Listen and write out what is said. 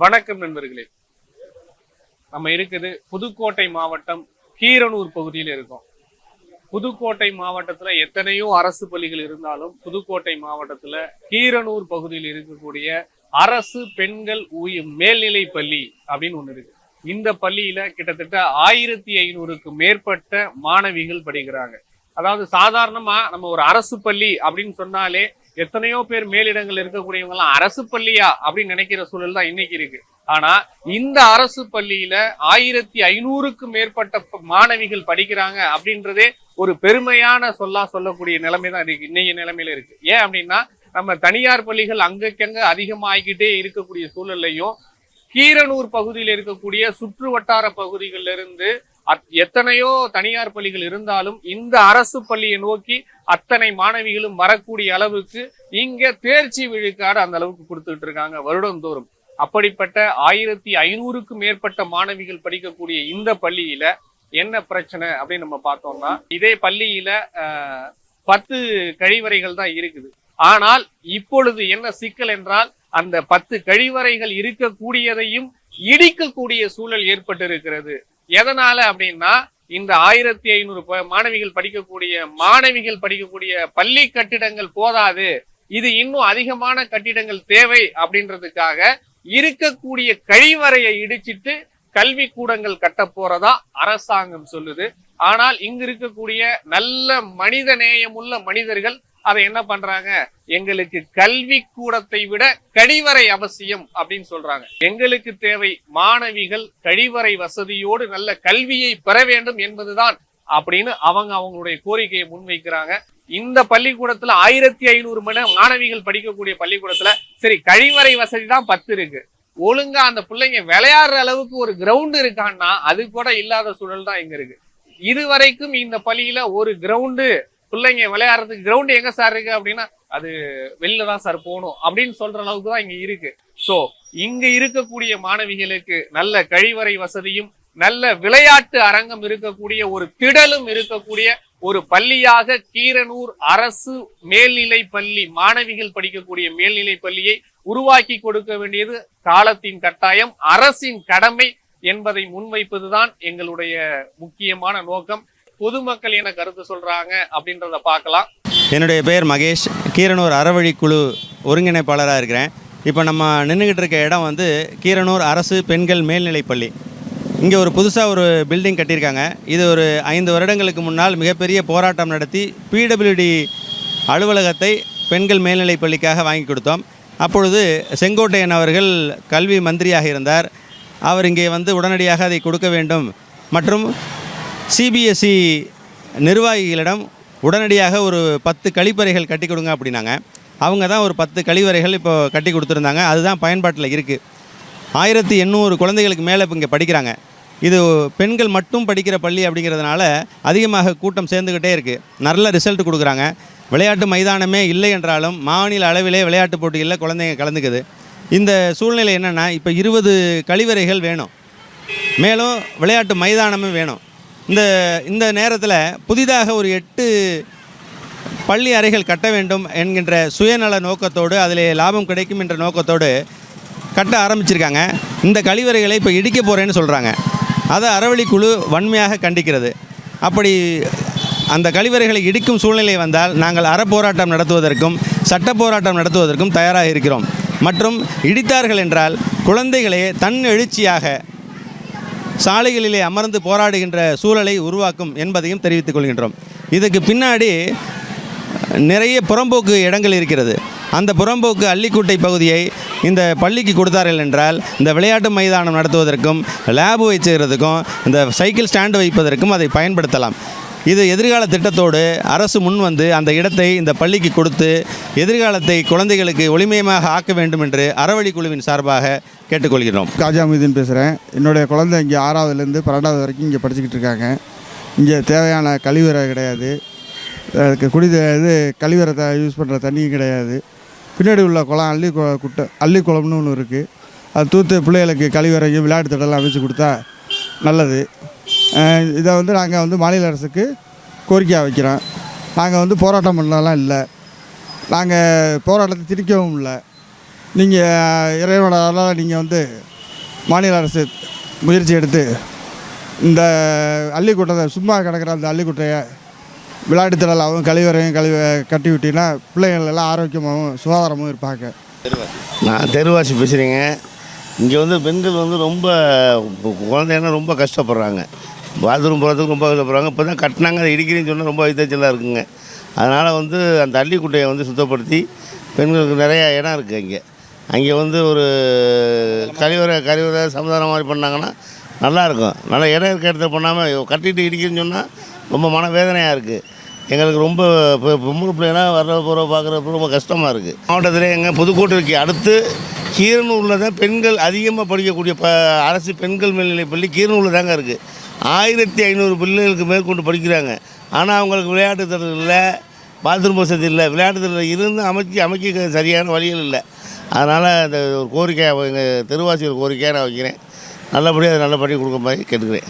வணக்கம் நண்பர்களே. நம்ம இருக்குது புதுக்கோட்டை மாவட்டம் கீரனூர் பகுதியில் இருக்கோம். புதுக்கோட்டை மாவட்டத்துல எத்தனையோ அரசு பள்ளிகள் இருந்தாலும் புதுக்கோட்டை மாவட்டத்துல கீரனூர் பகுதியில் இருக்கக்கூடிய அரசு பெண்கள் உய- மேல்நிலை பள்ளி அப்படின்னு ஒண்ணு இருக்கு. இந்த பள்ளியில கிட்டத்தட்ட ஆயிரத்தி ஐநூறுக்கு மேற்பட்ட மாணவிகள் படிக்கிறாங்க. அதாவது சாதாரணமா நம்ம ஒரு அரசு பள்ளி அப்படின்னு சொன்னாலே எத்தனையோ பேர் மேலிடங்கள் இருக்கக்கூடியவங்க எல்லாம் அரசு பள்ளியா அப்படின்னு நினைக்கிற சூழல் தான் இன்னைக்கு இருக்கு. ஆனா இந்த அரசு பள்ளியில ஆயிரத்தி ஐநூறுக்கு மேற்பட்ட மாணவிகள் படிக்கிறாங்க அப்படின்றதே ஒரு பெருமையான சொல்லா சொல்லக்கூடிய நிலைமை தான் இருக்கு இன்னைய நிலைமையில இருக்கு. ஏன் அப்படின்னா நம்ம தனியார் பள்ளிகள் அங்கக்கங்க அதிகமாகிக்கிட்டே இருக்கக்கூடிய சூழல்லையும் கீரனூர் பகுதியில் இருக்கக்கூடிய சுற்று வட்டார பகுதிகளிலிருந்து எத்தனையோ தனியார் பள்ளிகள் இருந்தாலும் இந்த அரசு பள்ளியை நோக்கி அத்தனை மாணவிகளும் வரக்கூடிய அளவுக்கு இங்க தேர்ச்சி விழுக்காடு அந்த அளவுக்கு கொடுத்துட்டு இருக்காங்க வருடந்தோறும். அப்படிப்பட்ட ஆயிரத்தி ஐநூறுக்கும் மேற்பட்ட மாணவிகள் படிக்கக்கூடிய இந்த பள்ளியில என்ன பிரச்சனை அப்படின்னு நம்ம பார்த்தோம்னா இதே பள்ளியில ஆஹ், பத்து கழிவறைகள் தான் இருக்குது. ஆனால் இப்பொழுது என்ன சிக்கல் என்றால் அந்த பத்து கழிவறைகள் இருக்கக்கூடியதையும் இடிக்கக்கூடிய சூழல் ஏற்பட்டு இருக்கிறது எதனால அப்படின்னா இந்த ஆயிரத்தி ஐநூறு மாணவிகள் படிக்கக்கூடிய மாணவிகள் படிக்கக்கூடிய பள்ளி கட்டிடங்கள் போதாது. இது இன்னும் அதிகமான கட்டிடங்கள் தேவை அப்படின்றதுக்காக இருக்கக்கூடிய கழிவறையை இடிச்சிட்டு கல்வி கூடங்கள் கட்ட போறதா அரசாங்கம் சொல்லுது. ஆனால் இங்கு இருக்கக்கூடிய நல்ல மனித நேயமுள்ள மனிதர்கள் அதை என்ன பண்றாங்க? எங்களுக்கு கல்வி கூடத்தை விட கழிவறை அவசியம் அப்படின்னு சொல்றாங்க. எங்களுக்கு தேவை மாணவிகள் கழிவறை வசதியோடு நல்ல கல்வியை பெற வேண்டும் என்பதுதான் அப்படின்னு அவங்க அவங்களுடைய கோரிக்கையை முன்வைக்கிறாங்க. இந்த பள்ளிக்கூடத்துல ஆயிரத்தி ஐநூறு மணி மாணவிகள் படிக்கக்கூடிய பள்ளிக்கூடத்துல சரி கழிவறை வசதி தான் பத்து இருக்கு. ஒழுங்கா அந்த பிள்ளைங்க விளையாடுற அளவுக்கு ஒரு கிரவுண்ட் இருக்கான்னா அது கூட இல்லாத சூழல் தான் இங்க இருக்கு. இதுவரைக்கும் இந்த பள்ளியில ஒரு கிரவுண்டு பிள்ளைங்க விளையாடுறதுக்கு கிரவுண்ட் எங்க சார் இருக்கு அப்படின்னா அது வெளில தான் சார் போகணும் அப்படின்னு சொல்ற அளவுக்கு தான் இங்க இருக்கு. சோ இங்க இருக்கக்கூடிய மாணவிகளுக்கு நல்ல கழிவறை வசதியும் நல்ல விளையாட்டு அரங்கம் இருக்கக்கூடிய ஒரு திடலும் இருக்கக்கூடிய ஒரு பள்ளியாக கீரனூர் அரசு மேல்நிலை பள்ளி மாணவிகள் படிக்கக்கூடிய மேல்நிலை பள்ளியை உருவாக்கி கொடுக்க வேண்டியது காலத்தின் கட்டாயம் அரசின் கடமை என்பதை முன்வைப்பதுதான் எங்களுடைய முக்கியமான நோக்கம். பொதுமக்கள் என கருத்து சொல்றாங்க அப்படின்றத பார்க்கலாம். என்னுடைய பெயர் மகேஷ். கீரனூர் அறவழி குழு ஒருங்கிணைப்பாளராக இருக்கிறேன். இப்போ நம்ம நின்றுக்கிட்டு இருக்க இடம் வந்து கீரனூர் அரசு பெண்கள் மேல்நிலைப்பள்ளி இங்கே ஒரு புதுசாக ஒரு பில்டிங் கட்டியிருக்காங்க. இது ஒரு ஐந்து வருடங்களுக்கு முன்னால் மிகப்பெரிய போராட்டம் நடத்தி பிடபிள்யூடி அலுவலகத்தை பெண்கள் மேல்நிலைப்பள்ளிக்காக வாங்கி கொடுத்தோம். அப்பொழுது செங்கோட்டையன் அவர்கள் கல்வி மந்திரியாக இருந்தார். அவர் இங்கே வந்து உடனடியாக அதை கொடுக்க வேண்டும். மற்றும் சிபிஎஸ்இ நிர்வாகிகளிடம் உடனடியாக ஒரு பத்து கழிப்பறைகள் கட்டி கொடுங்க அப்படின்னாங்க. அவங்க தான் ஒரு பத்து கழிவறைகள் இப்போ கட்டி கொடுத்துருந்தாங்க. அதுதான் பயன்பாட்டில் இருக்குது ஆயிரத்தி எண்ணூறு குழந்தைகளுக்கு மேலே இப்போ இங்கே படிக்கிறாங்க. இது பெண்கள் மட்டும் படிக்கிற பள்ளி அப்படிங்கிறதுனால அதிகமாக கூட்டம் சேர்ந்துக்கிட்டே இருக்குது நல்ல ரிசல்ட் கொடுக்குறாங்க. விளையாட்டு மைதானமே இல்லை என்றாலும் மாநில அளவிலே விளையாட்டு போட்டிகளில் குழந்தைங்க கலந்துக்குது. இந்த சூழ்நிலை என்னென்னா இப்போ இருபது கழிவறைகள் வேணும். மேலும் விளையாட்டு மைதானமும் வேணும். இந்த இந்த நேரத்தில் புதிதாக ஒரு எட்டு பள்ளி அறைகள் கட்ட வேண்டும் என்கின்ற சுயநல நோக்கத்தோடு அதில் லாபம் கிடைக்கும் என்ற நோக்கத்தோடு கட்ட ஆரம்பிச்சிருக்காங்க. இந்த கழிவறைகளை இப்போ இடிக்க போகிறேன்னு சொல்கிறாங்க அதை அறவழி குழு வன்மையாக கண்டிக்கிறது. அப்படி அந்த கழிவறைகளை இடிக்கும் சூழ்நிலை வந்தால் நாங்கள் அறப்போராட்டம் நடத்துவதற்கும் சட்ட போராட்டம் நடத்துவதற்கும் தயாராக இருக்கிறோம். மற்றும் இடித்தார்கள் என்றால் குழந்தைகளே தன் எழுச்சியாக சாலைகளிலே அமர்ந்து போராடுகின்ற சூழலை உருவாக்கும் என்பதையும் தெரிவித்துக் கொள்கின்றோம். இதுக்கு பின்னாடி நிறைய புறம்போக்கு இடங்கள் இருக்கிறது. அந்த புறம்போக்கு அள்ளிக்குட்டை பகுதியை இந்த பள்ளிக்கு கொடுத்தார்கள் என்றால் இந்த விளையாட்டு மைதானம் நடத்துவதற்கும் லேபு வச்சுக்கிறதுக்கும் இந்த சைக்கிள் ஸ்டாண்டு வைப்பதற்கும் அதை பயன்படுத்தலாம். இது எதிர்கால திட்டத்தோடு அரசு முன் வந்து அந்த இடத்தை இந்த பள்ளிக்கு கொடுத்து எதிர்காலத்தை குழந்தைகளுக்கு ஒளிமயமாக ஆக்க வேண்டும் என்று அறவழி குழுவின் சார்பாக கேட்டுக்கொள்கிறோம். காஜாமுதீன் பேசுகிறேன் என்னுடைய குழந்தை இங்கே ஆறாவதுலேருந்து பன்னெண்டாவது வரைக்கும் இங்கே படிச்சுக்கிட்டு இருக்காங்க. இங்கே தேவையான கழிவறை கிடையாது. அதுக்கு குடி இது கழிவறை த யூஸ் பண்ணுற தண்ணியும் கிடையாது. பின்னாடி உள்ள குளம் அள்ளி கு- குட்டை அள்ளி குளம்னு ஒன்று இருக்குது அது தூத்து பிள்ளைகளுக்கு கழிவறையும் விளையாட்டு திடலாம் அமைச்சு கொடுத்தா நல்லது. இதை வந்து நாங்கள் வந்து மாநில அரசுக்கு கோரிக்கையாக வைக்கிறோம். நாங்கள் வந்து போராட்டம் பண்ணலாம் இல்லை. நாங்கள் போராட்டத்தை திணிக்கவும் இல்லை. நீங்கள் இறைவனோட அருளால் நீங்கள் வந்து மாநில அரசு முயற்சி எடுத்து இந்த அள்ளிக்கூட்டத்தை சும்மா கிடக்கிற அந்த அள்ளிக்கூட்டையை விளையாட்டு திடலாகவும் கழிவறையும் கழிவு கட்டி விட்டீங்கன்னா பிள்ளைகள் எல்லாம் ஆரோக்கியமாகவும் சுகாதாரமும் இருப்பாங்க. நான் தெருவாசி பேசுகிறேங்க இங்கே வந்து பெண்கள் வந்து ரொம்ப கு- குழந்தைங்கன்னா ரொம்ப கஷ்டப்படுறாங்க. பாத்ரூம் போகிறதுக்கு ரொம்ப கஷ்டப்படுறாங்க. இப்போ தான் கட்டினாங்க அதை இடிக்கிறேன்னு சொன்னால் ரொம்ப வைத்தச்சலாக இருக்குங்க. அதனால் வந்து அந்த அள்ளிக்குட்டையை வந்து சுத்தப்படுத்தி பெண்களுக்கு நிறையா இடம் இருக்குது இங்கே அங்கே வந்து ஒரு கழிவறை கழிவறை சமாதானம் மாதிரி பண்ணாங்கன்னா நல்லாயிருக்கும் நல்லா இடம் இருக்க இடத்துல பண்ணாமல் கட்டிட்டு இடிக்கிறேன்னு சொன்னால் ரொம்ப மனவேதனையாக இருக்குது எங்களுக்கு ரொம்ப இப்போ பொம்பளை பிள்ளைலாம் வர்ற போகிற பார்க்குறப்ப ரொம்ப கஷ்டமாக இருக்குது மாவட்டத்தில் எங்கள் புதுக்கோட்டைக்கு அடுத்து கீரனூரில் தான் பெண்கள் அதிகமாக படிக்கக்கூடிய ப அரசு பெண்கள் மேல்நிலைப் பள்ளி கீரனூரில் தாங்க இருக்குது ஆயிரத்தி ஐநூறு பிள்ளைகளுக்கு மேற்கொண்டு படிக்கிறாங்க. ஆனால் அவங்களுக்கு விளையாட்டு திறன் இல்லை பாத்ரூம் வசதி இல்லை. விளையாட்டு திறன் இருந்து அமைக்க அமைக்க சரியான வழிகள் இல்லை. அதனால் அந்த ஒரு கோரிக்கை எங்கள் தெருவாசிகள் கோரிக்கையாக நான் வைக்கிறேன். நல்லபடியாக அதை நல்லபடியாக கொடுக்க மாதிரி கேட்டுக்கிறேன்.